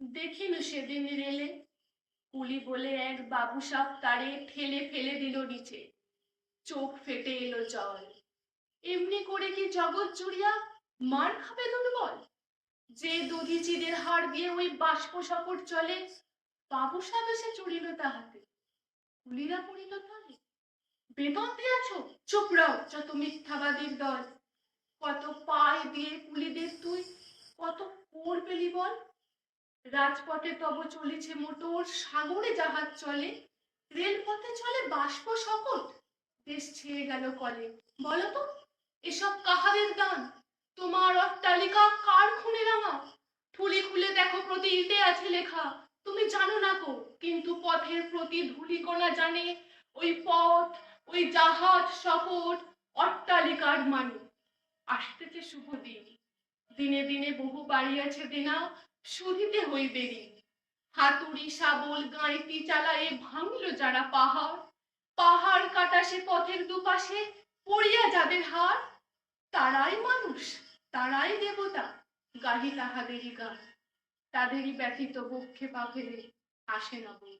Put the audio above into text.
দেখিল সেদিন রেলে। কুলি বলে এক বাবু সাপ তারে ঠেলে ফেলে দিল নিচে। চোখ ফেটে এলো জল। এমনি করে কি জগৎ জুড়িয়া মার খাবে দুর্বল? যে দধিচিদের হার দিয়ে ওই বাষ্প সকট চলে বাবু সাপ এসে চড়িল তাহাতে। কুলিরা পড়িল তলে। বেতন দিয়াছ চুপ রাও যত মিথ্যাবাদীর দল। কত পায় দিয়ে কুলিদের তুই কত কোর পেলি বল রাজপথে তব চলেছে মোটর, সাগরে জাহাজ চলে, রেলপথে চলে বাষ্প সকট, দেশ ছেয়ে গেল কলে। বলো তো এসব কাহাদের দান তোমার অট্টালিকা কার খুনে রাঙা? ঠুলি খুলে দেখো প্রতি ইটে আছে লেখা। তুমি জানো না কো কিন্তু পথের প্রতি ধূলিকণা জানে। ওই পথ, ওই জাহাজ সকট অট্টালিকার মানে। আসতেছে শুভ দিন দিনে দিনে বহু বাড়িয়াছে দিনা। শুধিতে হইবে রে হাতুড়ি, শাবল গাঁইতি চালায়ে ভাঙল যারা পাহাড়। পাহাড় কাটা সে পথের দুপাশে পড়িয়া যাদের হার। তারাই মানুষ, তারাই দেবতা, গাহি তাহাদেরই গান। তাদেরই ব্যথিত বক্ষে পা আসে না বই